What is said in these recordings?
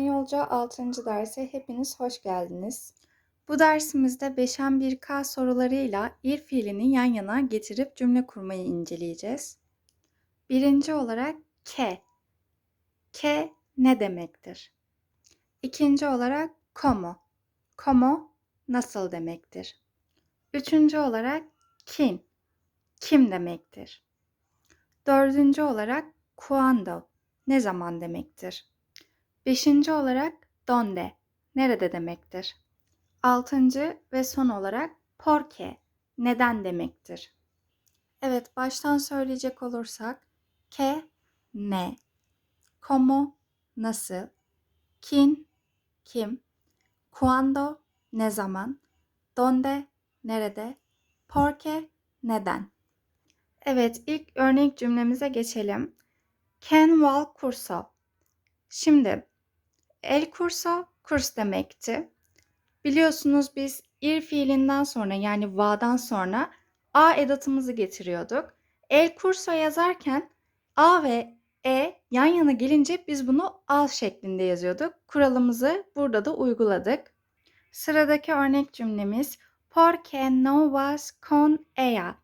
İspanyolca 6. derse hepiniz hoş geldiniz. Bu dersimizde beşen bir K sorularıyla ir fiilini yan yana getirip cümle kurmayı inceleyeceğiz. Birinci olarak ke. Ke ne demektir? İkinci olarak como. Como nasıl demektir? Üçüncü olarak kin. Kim demektir? Dördüncü olarak cuando. Ne zaman demektir? Beşinci olarak donde, nerede demektir. Altıncı ve son olarak porque, neden demektir. Evet, baştan söyleyecek olursak, que, ne, como, nasıl, kin, kim, cuando, ne zaman, donde, nerede, porque, neden. Evet, ilk örnek cümlemize geçelim. Ken val curso. Şimdi El curso kurs demekti. Biliyorsunuz biz ir fiilinden sonra yani va'dan sonra a edatımızı getiriyorduk. El curso yazarken a ve e yan yana gelince biz bunu al şeklinde yazıyorduk. Kuralımızı burada da uyguladık. Sıradaki örnek cümlemiz Porque no vas con ella?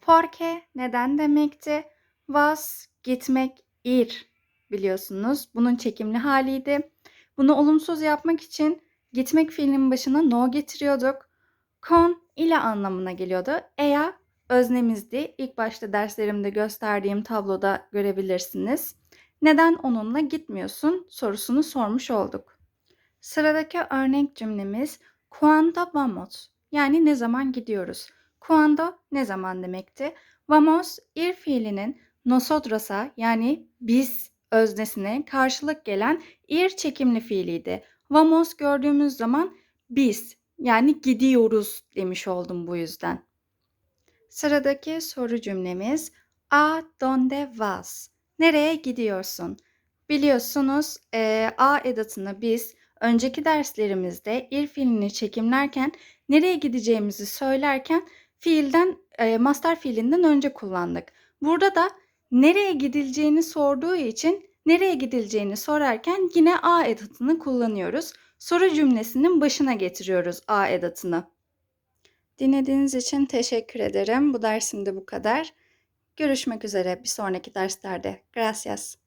Porque neden demekti? Was gitmek ir biliyorsunuz. Bunun çekimli haliydi. Bunu olumsuz yapmak için gitmek fiilinin başına no getiriyorduk. Con ile anlamına geliyordu. Ea öznemizdi. İlk başta derslerimde gösterdiğim tabloda görebilirsiniz. Neden onunla gitmiyorsun sorusunu sormuş olduk. Sıradaki örnek cümlemiz Cuando vamos? Yani ne zaman gidiyoruz? Cuando ne zaman demekti? Vamos ir fiilinin nosodras'a yani biz öznesine karşılık gelen ir çekimli fiiliydi. Vamos gördüğümüz zaman biz yani gidiyoruz demiş oldum bu yüzden. Sıradaki soru cümlemiz A donde vas? Nereye gidiyorsun? Biliyorsunuz e, A edatını biz önceki derslerimizde ir fiilini çekimlerken nereye gideceğimizi söylerken fiilden e, master fiilinden önce kullandık. Burada da nereye gidileceğini sorduğu için nereye gidileceğini sorarken yine a edatını kullanıyoruz. Soru cümlesinin başına getiriyoruz a edatını. Dinlediğiniz için teşekkür ederim. Bu dersimde bu kadar. Görüşmek üzere bir sonraki derslerde. Gracias.